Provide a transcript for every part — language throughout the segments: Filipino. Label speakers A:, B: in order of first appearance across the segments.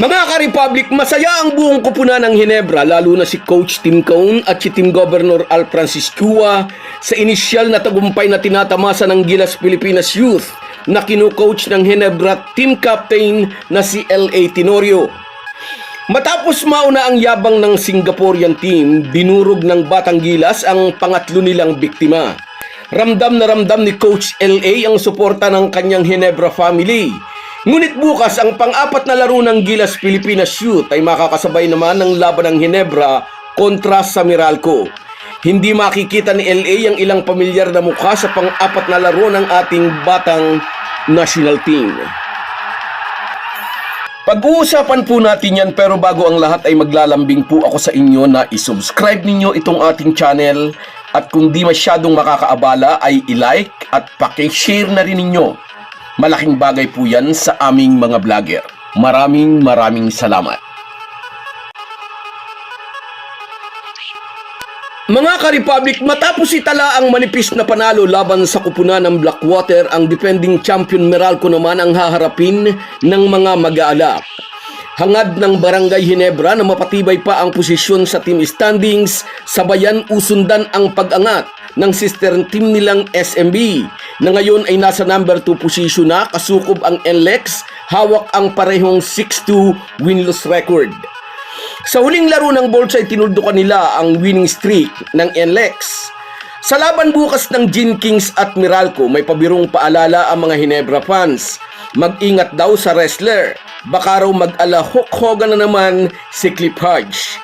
A: Mga ka-Republic, masaya ang buong kupunan ng Hinebra lalo na si Coach Tim Cone at si Team Governor Al Franciscua sa inisyal na tagumpay na tinatamasa ng Gilas Pilipinas Youth na kinu-coach ng Hinebra Team Captain na si L.A. Tenorio. Matapos mauna ang yabang ng Singaporean team, dinurog ng Batang Gilas ang pangatlo nilang biktima. Ramdam na ramdam ni Coach LA ang suporta ng kanyang Hinebra family. Ngunit bukas ang pang-apat na laro ng Gilas Pilipinas Youth ay makakasabay naman ng laban ng Hinebra kontra sa Meralco. Hindi makikita ni LA ang ilang pamilyar na mukha sa pang-apat na laro ng ating batang national team. Pag-uusapan po natin yan pero bago ang lahat ay maglalambing po ako sa inyo na isubscribe ninyo itong ating channel at kung di masyadong makakaabala ay i-like at paki-share na rin ninyo. Malaking bagay po yan sa aming mga vlogger. Maraming maraming salamat. Mga ka-Republic, matapos itala ang manipis na panalo laban sa kupunan ng Blackwater, ang defending champion Meralco naman ang haharapin ng mga mag-aalak. Hangad ng Barangay Hinebra na mapatibay pa ang posisyon sa team standings, sabayan usundan ang pag-angat ng sister team nilang SMB na ngayon ay nasa number 2 position na kasukob ang NLEX, hawak ang parehong 6-2 win-loss record. Sa huling laro ng Bolts ay tinuldukan nila ang winning streak ng NLEX. Sa laban bukas ng Gin Kings at Meralco, may pabirong paalala ang mga Hinebra fans. Mag-ingat daw sa wrestler. Baka raw mag-ala Hulk Hogan na naman si Cliff Hodge.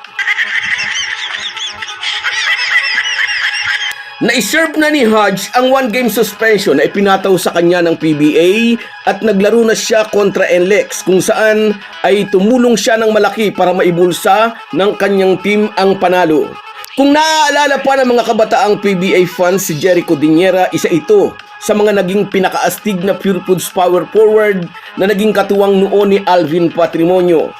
A: Na-serve na ni Hodge ang one-game suspension na ipinataw sa kanya ng PBA at naglaro na siya kontra NLEX kung saan ay tumulong siya ng malaki para maibulsa ng kanyang team ang panalo. Kung naaalala pa ng mga kabataang PBA fans si Jericho Diniera, isa ito sa mga naging pinakaastig na Pure Foods power forward na naging katuwang noon ni Alvin Patrimonio.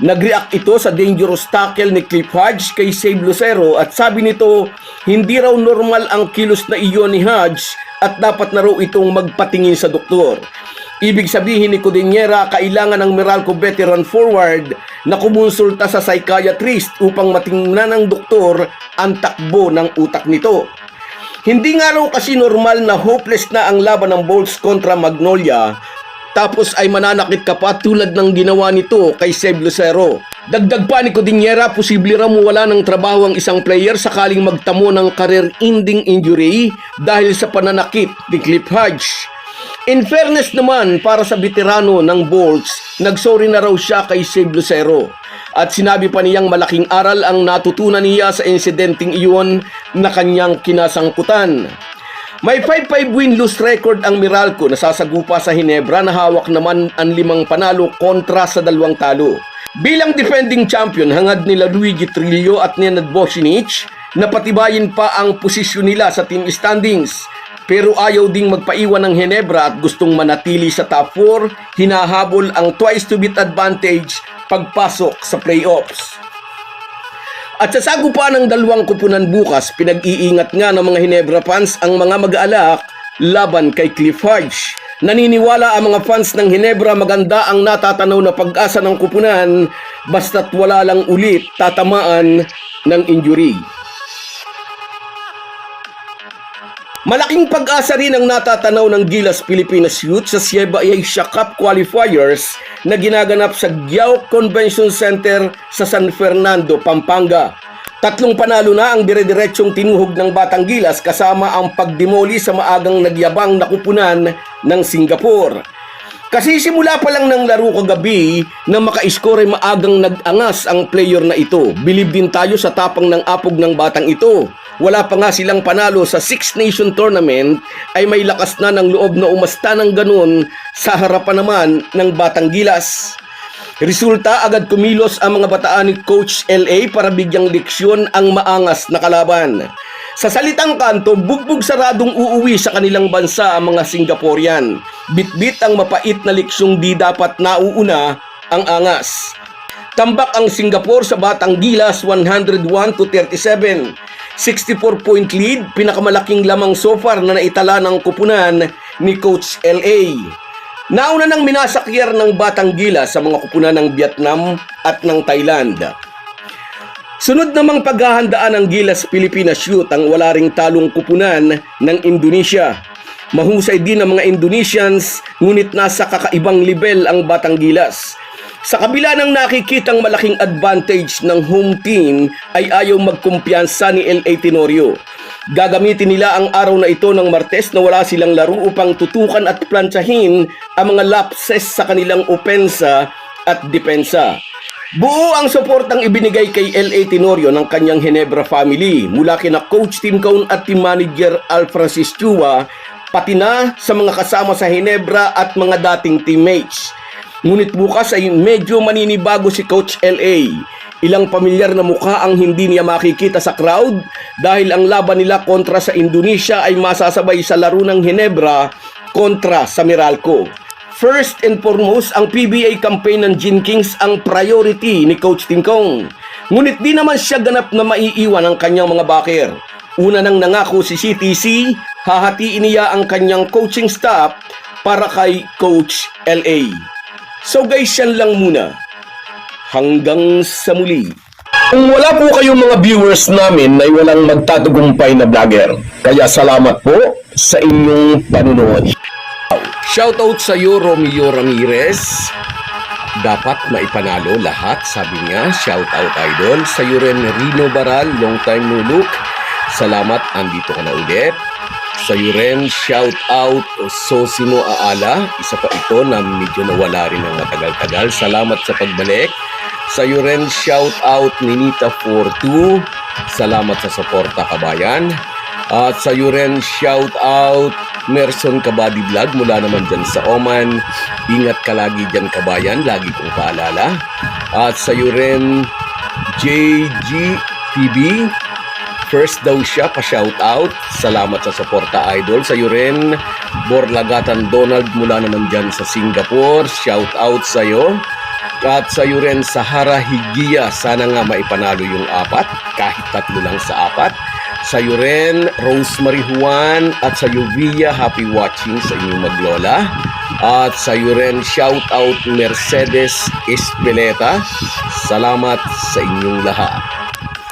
A: Nag-react ito sa dangerous tackle ni Cliff Hodge kay Save Lucero at sabi nito, hindi raw normal ang kilos na iyon ni Hodge at dapat na raw itong magpatingin sa doktor. Ibig sabihin ni Codiniera, kailangan ng Meralco veteran forward na kumonsulta sa psychiatrist upang matingnan ng doktor ang takbo ng utak nito. Hindi nga raw kasi normal na hopeless na ang laban ng Bolts kontra Magnolia tapos ay mananakit ka pa tulad ng ginawa nito kay Seb Lucero. Dagdag pa ni Codiniera, posible raw mawala ng trabaho ang isang player sakaling magtamo ng career-ending injury dahil sa pananakit ni Cliff Hodge. In fairness naman, para sa veterano ng Bolts, nagsorry na raw siya kay Seb Lucero. At sinabi pa niyang malaking aral ang natutunan niya sa insidenteng iyon na kanyang kinasangkutan. May 5-5 win-lose record ang Meralco na sasagupa sa Hinebra na hawak naman ang limang panalo kontra sa dalawang talo. Bilang defending champion, hangad nila Luigi Trillo at Nenad Bosinic na patibayin pa ang posisyon nila sa team standings. Pero ayaw ding magpaiwan ng Hinebra at gustong manatili sa top 4, hinahabol ang twice to beat advantage pagpasok sa playoffs. At sa sagupa ng dalawang kupunan bukas, pinag-iingat nga ng mga Hinebra fans ang mga mag-aalak laban kay Cliff Hodge. Naniniwala ang mga fans ng Hinebra maganda ang natatanaw na pag-asa ng kupunan basta't wala lang ulit tatamaan ng injury. Malaking pag-asa rin ang natatanaw ng Gilas Pilipinas Youth sa Sieba Asia Cup qualifiers na ginaganap sa Giao Convention Center sa San Fernando, Pampanga. Tatlong panalo na ang dire-diretsyong tinuhog ng Batang Gilas kasama ang pagdemoli sa maagang nagyabang na kupunan ng Singapore. Kasi simula pa lang ng laro kagabi na maka-score ay maagang nag-angas ang player na ito. Bilib din tayo sa tapang ng apog ng batang ito. Wala pa nga silang panalo sa Six Nation Tournament ay may lakas na ng loob na umasta ng ganun sa harapan naman ng Batang Gilas. Resulta agad kumilos ang mga bataan ni Coach LA para bigyang leksyon ang maangas na kalaban. Sa salitang kanto, bugbog saradong uuwi sa kanilang bansa ang mga Singaporean. Bitbit ang mapait na leksyong di dapat nauuna ang angas. Tambak ang Singapore sa Batang Gilas 101 to 37. 64 point lead, pinakamalaking lamang so far na naitala ng kupunan ni Coach LA. Nauna nang minasakyar ng Batang Gila sa mga kupunan ng Vietnam at ng Thailand. Sunod namang paghahandaan ng Gilas Pilipinas Shoot ang wala ring talong kupunan ng Indonesia. Mahusay din ang mga Indonesians ngunit nasa kakaibang level ang Batang Gilas. Sa kabila ng nakikitang malaking advantage ng home team ay ayaw magkumpiyansa ni L.A. Tenorio. Gagamitin nila ang araw na ito ng Martes na wala silang laro upang tutukan at plantsahin ang mga lapses sa kanilang opensa at depensa. Buo ang suportang ibinigay kay L.A. Tenorio ng kanyang Hinebra family mula kina Coach Tim Cone at Team Manager Al Francis Chua pati na sa mga kasama sa Hinebra at mga dating teammates. Ngunit bukas ay medyo maninibago si Coach L.A. Ilang pamilyar na mukha ang hindi niya makikita sa crowd dahil ang laban nila kontra sa Indonesia ay masasabay sa laro ng Hinebra kontra sa Meralco. First and foremost, ang PBA campaign ng Gin Kings ang priority ni Coach Tingkong. Ngunit di naman siya ganap na maiiwan ang kanyang mga backer. Una nang nangako si CTC, hahatiin niya ang kanyang coaching staff para kay Coach LA. So guys, yan lang muna. Hanggang sa muli. Kung wala po kayong mga viewers namin ay walang magtatagumpay na vlogger. Kaya salamat po sa inyong panunood. Shoutout sa iyo, Romeo Ramirez. Dapat maipanalo lahat, sabi niya. Shoutout idol. Sa iyo rin, Rino Baral, long time no look. Salamat, andito ka na ulit. Sa iyo rin, shoutout Sosimo Aala. Isa pa ito na medyo nawala rin ng matagal-tagal. Salamat sa pagbalik. Sa iyo rin, shoutout Ninita42. Salamat sa suporta kabayan. At sa iyo rin, shout out Merson Kabady Vlog mula naman dyan sa Oman. Ingat ka lagi dyan kabayan, lagi kong paalala. At sa iyo rin, JG TV. First daw siya, pa-shout out. Salamat sa suporta idol. Sa iyo rin, Borlagatan Donald mula naman dyan sa Singapore. Shout out sa iyo. At sa iyo rin, Sahara Higia. Sana nga maipanalo yung apat, kahit tatlo lang sa apat. Sa iyo rin, Rosemary Juan at sa iyo Via, happy watching sa inyong maglola. At sa iyo rin, shout out Mercedes Espeleta. Salamat sa inyong lahat.